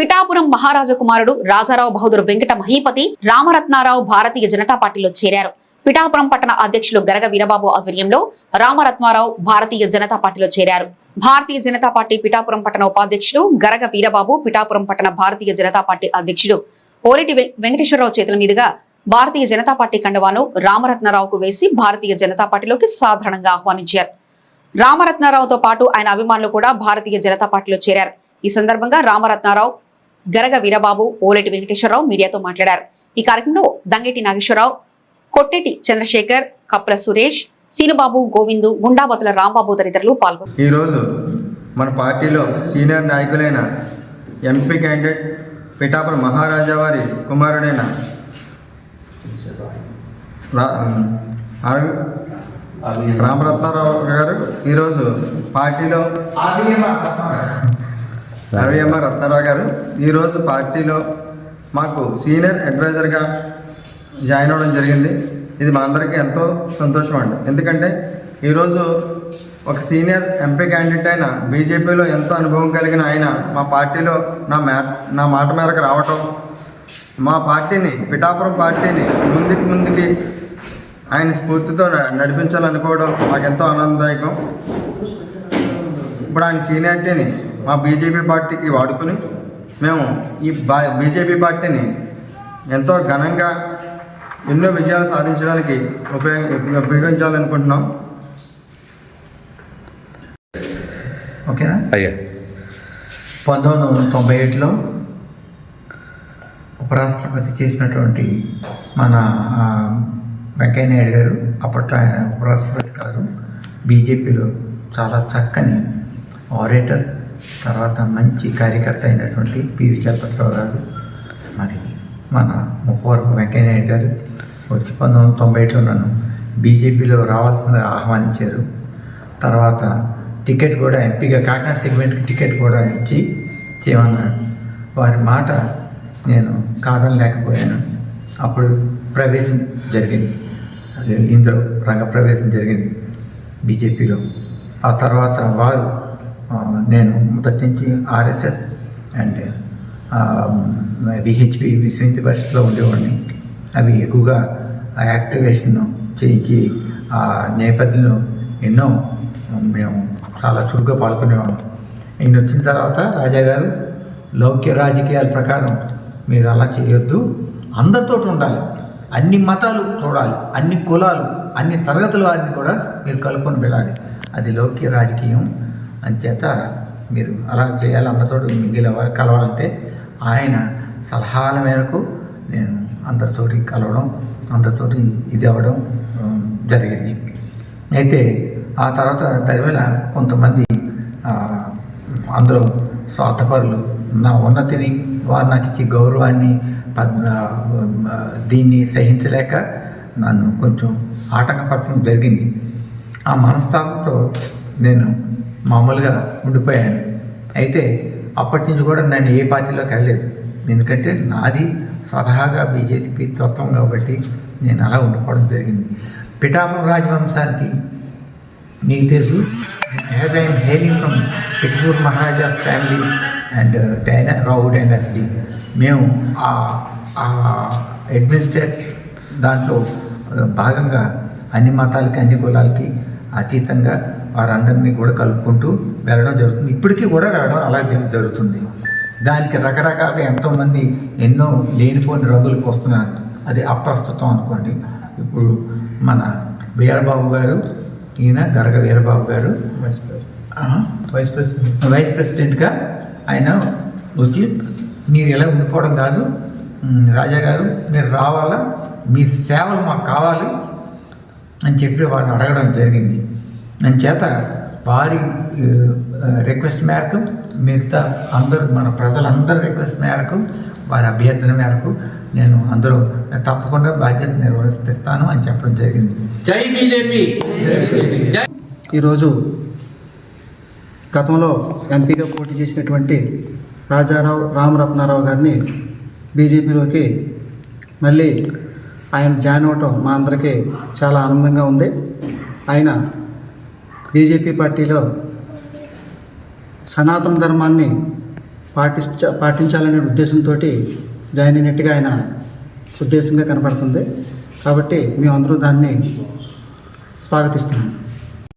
పిఠాపురం మహారాజ కుమారుడు రాజారావు బహదూర్ వెంకట మహీపతి రామరత్నారావు భారతీయ జనతా పార్టీలో చేరారు. పిఠాపురం పట్టణ అధ్యక్షులు గరగ వీరబాబు ఆధ్వర్యంలో రామరత్నారావు భారతీయ జనతా పార్టీలో చేరారు. భారతీయ జనతా పార్టీ పిఠాపురం పట్టణ ఉపాధ్యక్షులు గరగ వీరబాబు పిఠాపురం పట్టణ భారతీయ జనతా పార్టీ అధ్యక్షుడు పోలిటి వెంకటేశ్వరరావు చేతుల మీదుగా భారతీయ జనతా పార్టీ కండువాను రామరత్నారావుకు వేసి భారతీయ జనతా పార్టీలోకి సాధారణంగా ఆహ్వానించారు. రామరత్నారావుతో పాటు ఆయన అభిమానులు కూడా భారతీయ జనతా పార్టీలో చేరారు. ఈ సందర్భంగా రామరత్నారావు గరగ వీరబాబు ఓలెటి వెంకటేశ్వరరావు మీడియాతో మాట్లాడారు. ఈ కార్యక్రమంలో దంగేటి నాగేశ్వరరావు కొట్టెటి చంద్రశేఖర్ కప్పుల సురేష్ సీనుబాబు గోవిందు గుండాబతుల రాంబాబు తదితరులు పాల్గొన్నారు. ఈరోజు మన పార్టీలో సీనియర్ నాయకులైన ఎంపీ క్యాండిడేట్ పిఠాపురం మహారాజా వారి కుమారుడైన రామరత్నారావు గారు ఈరోజు పార్టీలో రవిఎమ్మ రత్నారావు గారు ఈరోజు పార్టీలో మాకు సీనియర్ అడ్వైజర్గా జాయిన్ అవ్వడం జరిగింది. ఇది మా అందరికీ ఎంతో సంతోషం అండి. ఎందుకంటే ఈరోజు ఒక సీనియర్ ఎంపీ క్యాండిడేట్ అయిన బీజేపీలో ఎంతో అనుభవం కలిగిన ఆయన మా పార్టీలో నా మ్యా నా మాట మేరకు రావటం మా పార్టీని పిఠాపురం పార్టీని ముందుకు ముందుకి ఆయన స్ఫూర్తితో నడిపించాలనుకోవడం మాకెంతో ఆనందదాయకం. ఇప్పుడు ఆయన సీనియారిటీని మా బీజేపీ పార్టీకి వాడుకుని మేము ఈ బా బీజేపీ పార్టీని ఎంతో ఘనంగా ఎన్నో విజయాలు సాధించడానికి ఉపయోగ ఉపయోగించాలనుకుంటున్నాం. ఓకేనా అయ్యా. పంతొమ్మిది వందల తొంభై ఏడులో ఉపరాష్ట్రపతి చేసినటువంటి మన వెంకయ్య నాయుడు గారు అప్పట్లో ఆయన ఉపరాష్ట్రపతి కాదు బీజేపీలో చాలా చక్కని ఆరేటర్ తర్వాత మంచి కార్యకర్త అయినటువంటి పివి చలపతిరావు గారు మరి మన ముప్పవరపు వెంకయ్య నాయుడు గారు వచ్చి పంతొమ్మిది వందల తొంభై ఏడులో నన్ను బీజేపీలో రావాల్సిందిగా ఆహ్వానించారు. తర్వాత టికెట్ కూడా ఎంపీగా కాకినాడ సెగ్మెంట్కి టికెట్ కూడా ఇచ్చి చేయమన్నాడు వారి మాట నేను కాదనలేకపోయాను అప్పుడు ప్రవేశం జరిగింది. అదే ఇందులో రంగ ప్రవేశం జరిగింది బీజేపీలో. ఆ తర్వాత వారు నేను మొదటి నుంచి ఆర్ఎస్ఎస్ అండ్ విహెచ్పి విశ్వ హిందూ పరిషత్లో ఉండేవాడిని. అవి ఎక్కువగా ఆ యాక్టివేషన్ చేయించి ఆ నేపథ్యంలో ఎన్నో మేము చాలా చురుగ్గా పాల్గొనేవాళ్ళం. ఈయన వచ్చిన తర్వాత రాజా గారు లౌక్య రాజకీయాల ప్రకారం మీరు అలా చేయొద్దు. అందరితో ఉండాలి. అన్ని మతాలు చూడాలి. అన్ని కులాలు అన్ని తరగతుల వారిని కూడా మీరు కలుపుకొని వెళ్ళాలి. అది లౌక్య రాజకీయం. అంచేత మీరు అలా చేయాలి అందరితోటి మిగిలిన వారు కలవాలంటే ఆయన సలహాల మేరకు నేను అందరితోటి కలవడం అందరితోటి ఇది అవ్వడం జరిగింది. అయితే ఆ తర్వాత దరివేళ కొంతమంది అందులో స్వార్థపరులు నా ఉన్నతిని వారు నాకు ఇచ్చే గౌరవాన్ని దీన్ని సహించలేక నన్ను కొంచెం ఆటంకపరచడం జరిగింది. ఆ మనస్తాపంతో నేను మామూలుగా ఉండిపోయాను. అయితే అప్పటి నుంచి కూడా నేను ఏ పార్టీలోకి వెళ్ళలేదు. ఎందుకంటే నాది స్వతహాగా బీజేపీ తత్వం కాబట్టి నేను అలా ఉండిపోవడం జరిగింది. పిఠాపురం రాజవంశానికి మీకు తెలుసు as I'm hailing from Pithapur maharaja family and డైనా Rao dynasty మేము ఆ అడ్మినిస్ట్రేట్ దాంట్లో uh, భాగంగా అన్ని మతాలకి అన్ని కులాలకి అతీతంగా వారందరినీ కూడా కలుపుకుంటూ వెళ్ళడం జరుగుతుంది. ఇప్పటికీ కూడా వెళ్ళడం అలా జరు- జరుగుతుంది. దానికి రకరకాలుగా ఎంతోమంది ఎన్నో లేనిపోని రంగులకు వస్తున్నారు. అది అప్రస్తుతం అనుకోండి. ఇప్పుడు మన వీరబాబు గారు ఈయన గరగ వీరబాబు గారు వైస్ ప్రెసిడెంట్ వైస్ ప్రెసిడెంట్గా ఆయన వచ్చి మీరు ఇలా ఉండిపోవడం కాదు. రాజా గారు మీరు రావాలా? మీ సేవలు మాకు కావాలి అని చెప్పి వారిని అడగడం జరిగింది. చేత వారి రిక్వెస్ట్ మేరకు మిగతా అందరూ మన ప్రజలందరి రిక్వెస్ట్ మేరకు వారి అభ్యర్థన మేరకు నేను అందరూ తప్పకుండా బాధ్యత నిర్వర్తిస్తాను అని చెప్పడం జరిగింది. జై బీజేపీ! జై ఈరోజు గతంలో ఎంపీగా పోటీ చేసినటువంటి రాజారావు రామరత్నారావు గారిని బీజేపీలోకి మళ్ళీ ఆయన జాయిన్ అవటం మా అందరికీ చాలా ఆనందంగా ఉంది. ఆయన బీజేపీ పార్టీలో సనాతన ధర్మాన్ని పాటించ పాటించాలనే ఉద్దేశంతో జాయిన్ అయినట్టుగా ఆయన ఉద్దేశంగా కనపడుతుంది. కాబట్టి మేమందరం దాన్ని స్వాగతిస్తున్నాం.